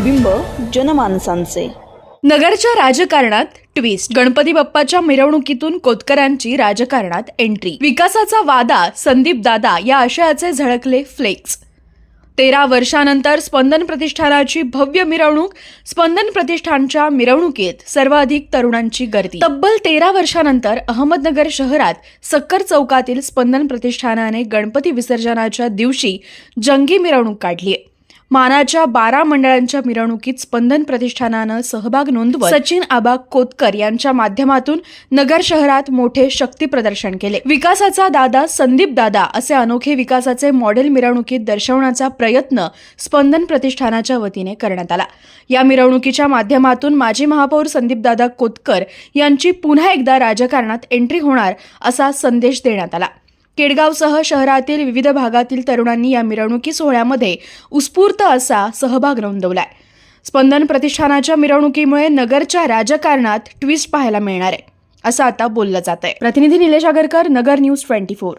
प्रतिबिंब जनमानसांचे. नगरच्या राजकारणात ट्विस्ट गणपती बाप्पाच्या मिरवणुकीतून कोतकरांची राजकारणात एंट्री विकासाचा वादा संदीप दादा या आशयाचे झळकले फ्लेक्स तेरा वर्षानंतर स्पंदन प्रतिष्ठानाची भव्य मिरवणूक स्पंदन प्रतिष्ठानच्या मिरवणुकीत सर्वाधिक तरुणांची गर्दी. तब्बल तेरा वर्षानंतर अहमदनगर शहरात सक्कर चौकातील स्पंदन प्रतिष्ठानाने गणपती विसर्जनाच्या दिवशी जंगी मिरवणूक काढली मानाच्या बारा मंडळांच्या मिरवणुकीत स्पंदन प्रतिष्ठानानं सहभाग नोंदवत सचिन आबा कोतकर यांच्या माध्यमातून नगर शहरात मोठे शक्ती प्रदर्शन केले. विकासाचा दादा संदीप दादा असे अनोखे विकासाचे मॉडेल मिरवणुकीत दर्शवण्याचा प्रयत्न स्पंदन प्रतिष्ठानाच्या वतीने करण्यात आला. या मिरवणुकीच्या माध्यमातून माजी महापौर संदीप दादा कोतकर यांची पुन्हा एकदा राजकारणात एंट्री होणार असा संदेश देण्यात आला. केडगावसह शहरातील विविध भागातील तरुणांनी या मिरवणुकी सोहळ्यामध्ये उत्स्फूर्त असा सहभाग नोंदवलाय. स्पंदन प्रतिष्ठानाच्या मिरवणुकीमुळे नगरच्या राजकारणात ट्विस्ट पाहायला मिळणार आहे असं आता बोललं जात आहे प्रतिनिधी Nilesh Agarkar Nagar news twenty four.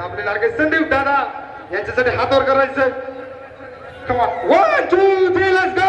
आपले लाडके संदीप दादा यांच्यासाठी हातवर करायचं. One two three let's go